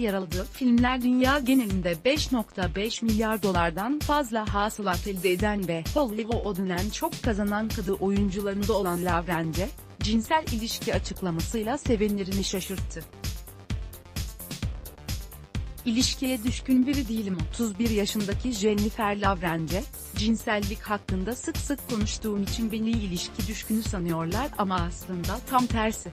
yer aldığı filmler dünya genelinde 5.5 milyar dolardan fazla hasılat elde eden ve Hollywood'un çok kazanan kadın oyuncularında olan Lavrence, cinsel ilişki açıklamasıyla sevenlerini şaşırttı. İlişkiye düşkün biri değilim 31 yaşındaki Jennifer Lavrence, cinsellik hakkında sık sık konuştuğum için beni ilişki düşkünü sanıyorlar ama aslında tam tersi.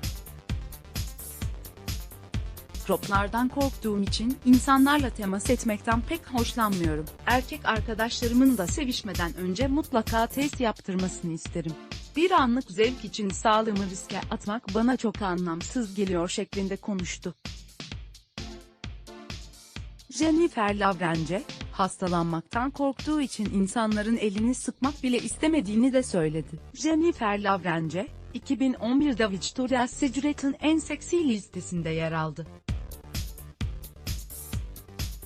Proplardan korktuğum için insanlarla temas etmekten pek hoşlanmıyorum. Erkek arkadaşlarımın da sevişmeden önce mutlaka test yaptırmasını isterim. Bir anlık zevk için sağlığımı riske atmak bana çok anlamsız geliyor şeklinde konuştu. Jennifer Lavrence, hastalanmaktan korktuğu için insanların elini sıkmak bile istemediğini de söyledi. Jennifer Lavrence, 2011'de Victoria's Secret'ın en seksi listesinde yer aldı.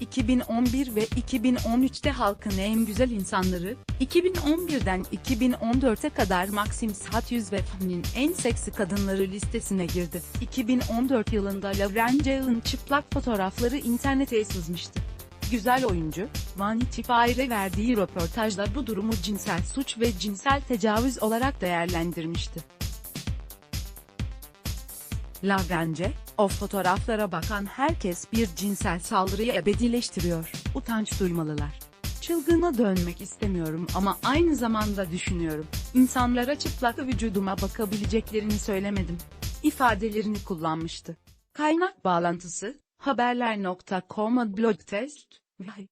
2011 ve 2013'te halkın en güzel insanları, 2011'den 2014'e kadar Maxim Hot 100 ve Family'nin en seksi kadınları listesine girdi. 2014 yılında Lavrence'ın çıplak fotoğrafları internete sızmıştı. Güzel oyuncu, Vanity Fair'e verdiği röportajda bu durumu cinsel suç ve cinsel tecavüz olarak değerlendirmişti. Lavrence, o fotoğraflara bakan herkes bir cinsel saldırıyı ebedileştiriyor. Utanç duymalılar. Çılgına dönmek istemiyorum ama aynı zamanda düşünüyorum. İnsanlara çıplak vücuduma bakabileceklerini söylemedim. ifadelerini kullanmıştı. Kaynak bağlantısı, haberler.com blog test, Vay.